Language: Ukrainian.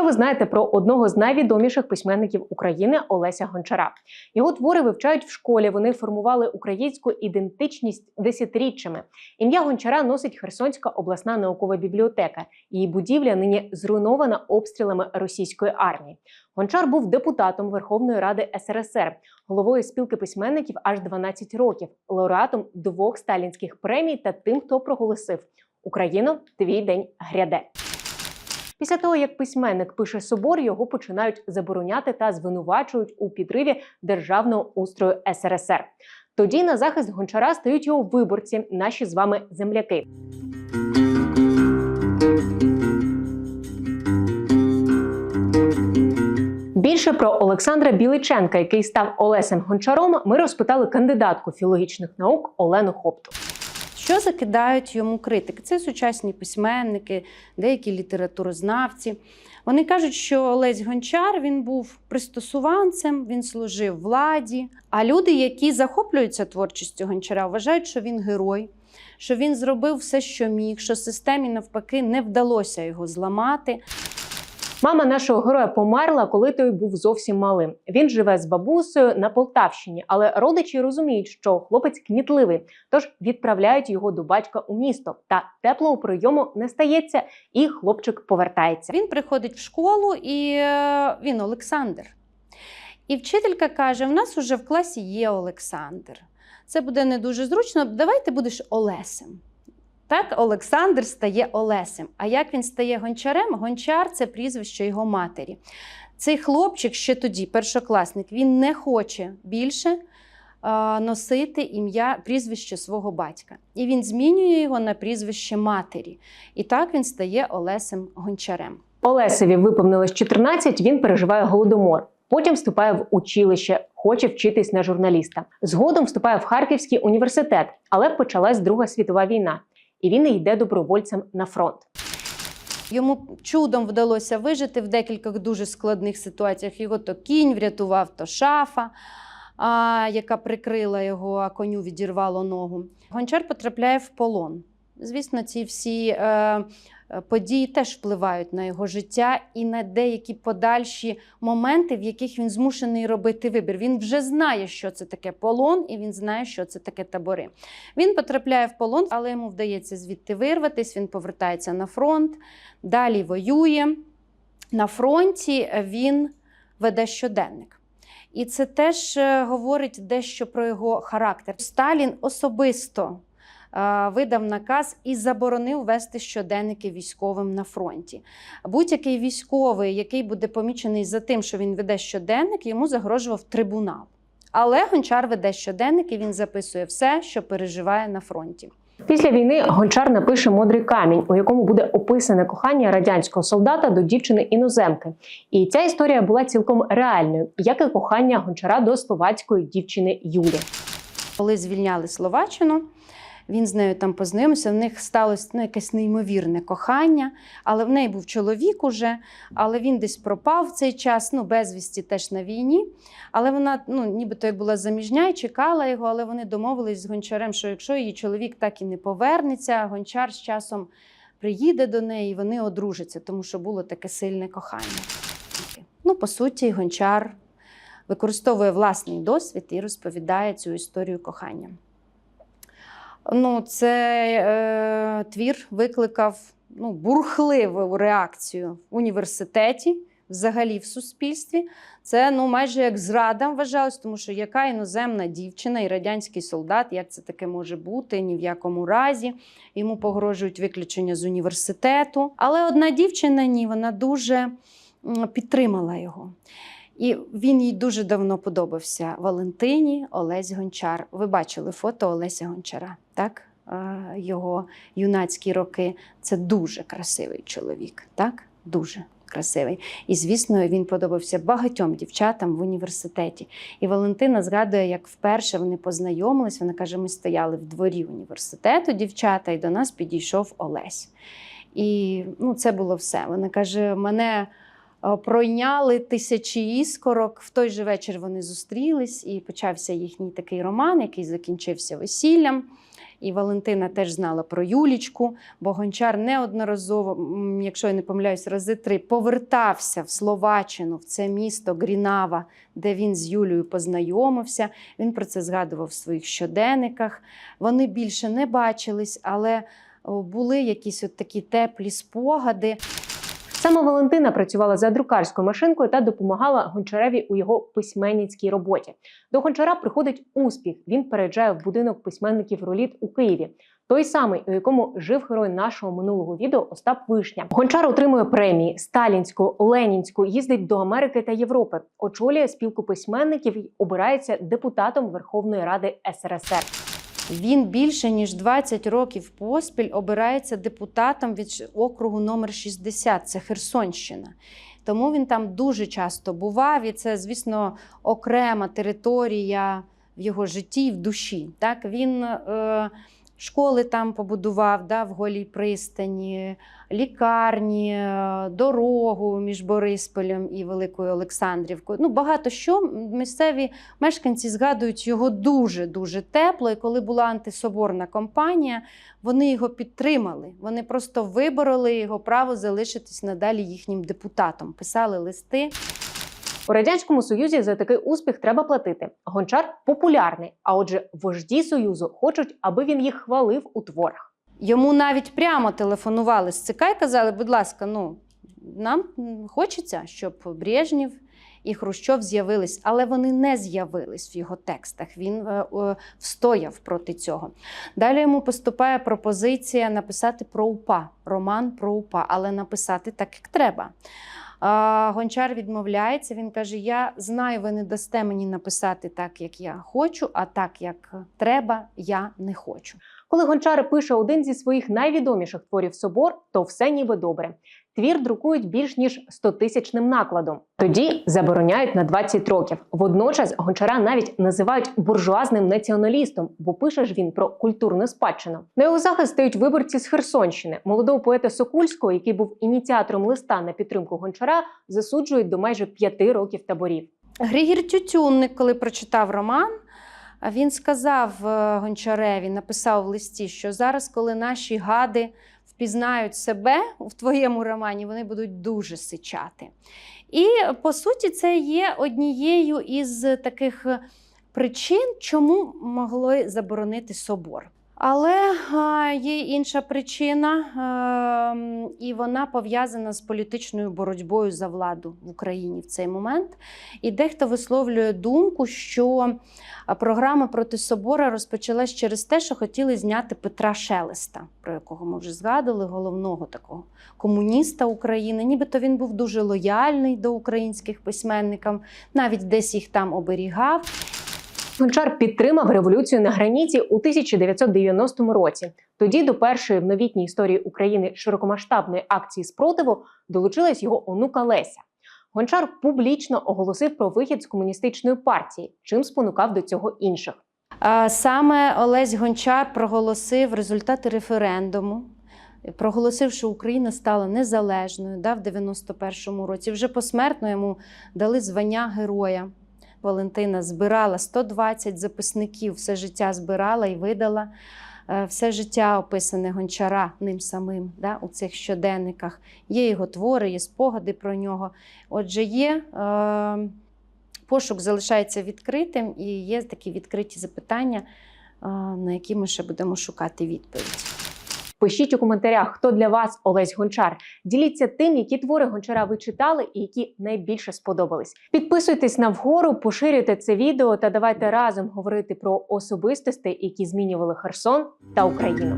Що ви знаєте про одного з найвідоміших письменників України Олеся Гончара? Його твори вивчають в школі. Вони формували українську ідентичність десятиріччями. Ім'я Гончара носить Херсонська обласна наукова бібліотека. Її будівля нині зруйнована обстрілами російської армії. Гончар був депутатом Верховної Ради СРСР, головою спілки письменників аж 12 років, лауреатом двох сталінських премій та тим, хто проголосив Україно, твій день гряде. Після того, як письменник пише собор, його починають забороняти та звинувачують у підриві державного устрою СРСР. Тоді на захист гончара стають його виборці, наші з вами земляки. Більше про Олександра Біличенка, який став Олесем Гончаром, ми розпитали кандидатку філологічних наук Олену Хопту. Що закидають йому критики? Це сучасні письменники, деякі літературознавці. Вони кажуть, що Олесь Гончар він був пристосуванцем, він служив владі. А люди, які захоплюються творчістю Гончара, вважають, що він герой, що він зробив все, що міг, що системі навпаки не вдалося його зламати. Мама нашого героя померла, коли той був зовсім малим. Він живе з бабусею на Полтавщині, але родичі розуміють, що хлопець кмітливий, тож відправляють його до батька у місто. Та теплого прийому не стається, і хлопчик повертається. Він приходить в школу і е, він Олександр. І вчителька каже: в нас уже в класі є Олександр. Це буде не дуже зручно. Давай ти будеш Олесем. Так, Олександр стає Олесем. А як він стає гончарем? Гончар це прізвище його матері. Цей хлопчик ще тоді, першокласник, він не хоче більше носити ім'я прізвище свого батька. І він змінює його на прізвище матері. І так він стає Олесем Гончарем. Олесеві виповнилось 14, Він переживає голодомор. Потім вступає в училище, хоче вчитись на журналіста. Згодом вступає в Харківський університет, але почалась Друга світова війна, і він йде добровольцем на фронт. Йому чудом вдалося вижити в декількох дуже складних ситуаціях. Його то кінь врятував, то шафа, а, яка прикрила його, а коню відірвало ногу. Гончар потрапляє в полон. Звісно, ці всі е, події теж впливають на його життя і на деякі подальші моменти, в яких він змушений робити вибір. Він вже знає, що це таке полон, і він знає, що це таке табори. Він потрапляє в полон, але йому вдається звідти вирватися. Він повертається на фронт, далі воює. На фронті він веде щоденник. І це теж е, говорить дещо про його характер. Сталін особисто е, видав наказ і заборонив вести щоденники військовим на фронті. Будь-який військовий, який буде помічений за тим, що він веде щоденник, йому загрожував трибунал. Але гончар веде щоденник і він записує все, що переживає на фронті. Після війни Гончар напише Модрий камінь, у якому буде описане кохання радянського солдата до дівчини іноземки. І ця історія була цілком реальною, як і кохання Гончара до словацької дівчини Юлі. Коли звільняли Словаччину, він з нею там познайомився. В них сталося ну, якесь неймовірне кохання, але в неї був чоловік уже, але він десь пропав в цей час, ну, безвісті теж на війні. Але вона, ну, нібито як була заміжня і чекала його, але вони домовились з гончарем, що якщо її чоловік так і не повернеться, гончар з часом приїде до неї, і вони одружаться, тому що було таке сильне кохання. Ну, по суті, гончар використовує власний досвід і розповідає цю історію кохання. Ну, Це е, твір викликав ну, бурхливу реакцію в університеті, взагалі в суспільстві. Це ну, майже як зрада вважалось, тому що яка іноземна дівчина і радянський солдат, як це таке може бути, ні в якому разі. Йому погрожують виключення з університету. Але одна дівчина ні, вона дуже підтримала його. І він їй дуже давно подобався Валентині Олесь Гончар. Ви бачили фото Олеся Гончара, так? Його юнацькі роки. Це дуже красивий чоловік, так? Дуже красивий. І, звісно, він подобався багатьом дівчатам в університеті. І Валентина згадує, як вперше вони познайомились. Вона каже: ми стояли в дворі університету, дівчата, і до нас підійшов Олесь. І ну, це було все. Вона каже: мене. Пройняли тисячі іскорок. В той же вечір вони зустрілись і почався їхній такий роман, який закінчився весіллям. І Валентина теж знала про Юлічку, бо Гончар неодноразово, якщо я не помиляюсь, рази три повертався в Словаччину, в це місто Грінава, де він з Юлією познайомився. Він про це згадував в своїх щоденниках. Вони більше не бачились, але були якісь от такі теплі спогади. Саме Валентина працювала за друкарською машинкою та допомагала Гончареві у його письменницькій роботі. До Гончара приходить успіх. Він переїжджає в будинок письменників Роліт у Києві. Той самий, у якому жив герой нашого минулого відео Остап Вишня. Гончар отримує премії Сталінську, Ленінську, їздить до Америки та Європи, очолює спілку письменників і обирається депутатом Верховної Ради СРСР. Він більше ніж 20 років поспіль обирається депутатом від округу номер 60, це Херсонщина. Тому він там дуже часто бував, і це, звісно, окрема територія в його житті і в душі. Так? Він е, школи там побудував да, в Голій пристані, лікарні, е, дорогу між Борисполем і Великою Олександрівкою. Ну, багато що місцеві мешканці згадують його дуже-дуже тепло. І коли була антисоборна кампанія, вони його підтримали. Вони просто вибороли його право залишитись надалі їхнім депутатом. Писали листи. У радянському союзі за такий успіх треба платити. Гончар популярний, а отже, вожді союзу хочуть, аби він їх хвалив у творах. Йому навіть прямо телефонували з ЦК і казали, будь ласка, ну нам хочеться, щоб Брежнєв і Хрущов з'явились, але вони не з'явились в його текстах. Він е, е, встояв проти цього. Далі йому поступає пропозиція написати про УПА, роман про УПА, але написати так, як треба. Гончар відмовляється. Він каже: Я знаю, ви не дасте мені написати так, як я хочу, а так, як треба, я не хочу. Коли Гончар пише один зі своїх найвідоміших творів собор, то все ніби добре. Твір друкують більш ніж 100-тисячним накладом. Тоді забороняють на 20 років. Водночас Гончара навіть називають буржуазним націоналістом, бо пише ж він про культурну спадщину. На його захист стають виборці з Херсонщини. Молодого поета Сокульського, який був ініціатором листа на підтримку Гончара, засуджують до майже п'яти років таборів. Григір Тютюнник, коли прочитав роман, він сказав е, Гончареві, написав в листі, що зараз, коли наші гади впізнають себе в твоєму романі, вони будуть дуже сичати. І по суті, це є однією із таких причин, чому могли заборонити собор. Але є інша причина, ем, і вона пов'язана з політичною боротьбою за владу в Україні в цей момент. І дехто висловлює думку, що програма проти собора розпочалась через те, що хотіли зняти Петра Шелеста, про якого ми вже згадували, головного такого комуніста України. Нібито він був дуже лояльний до українських письменників, навіть десь їх там оберігав. Гончар підтримав революцію на граніті у 1990 році. Тоді до першої в новітній історії України широкомасштабної акції спротиву долучилась його онука Леся. Гончар публічно оголосив про вихід з комуністичної партії, чим спонукав до цього інших. Саме Олесь Гончар проголосив результати референдуму. Проголосив, що Україна стала незалежною да, в 91-му році. Вже посмертно йому дали звання героя. Валентина збирала 120 записників, все життя збирала і видала. Е, Все життя описане гончара ним самим да, у цих щоденниках. Є його твори, є спогади про нього. Отже, є е, пошук залишається відкритим і є такі відкриті запитання, е, на які ми ще будемо шукати відповідь. Пишіть у коментарях, хто для вас Олесь Гончар. Діліться тим, які твори Гончара ви читали і які найбільше сподобались. Підписуйтесь на вгору, поширюйте це відео та давайте разом говорити про особистості, які змінювали Херсон та Україну.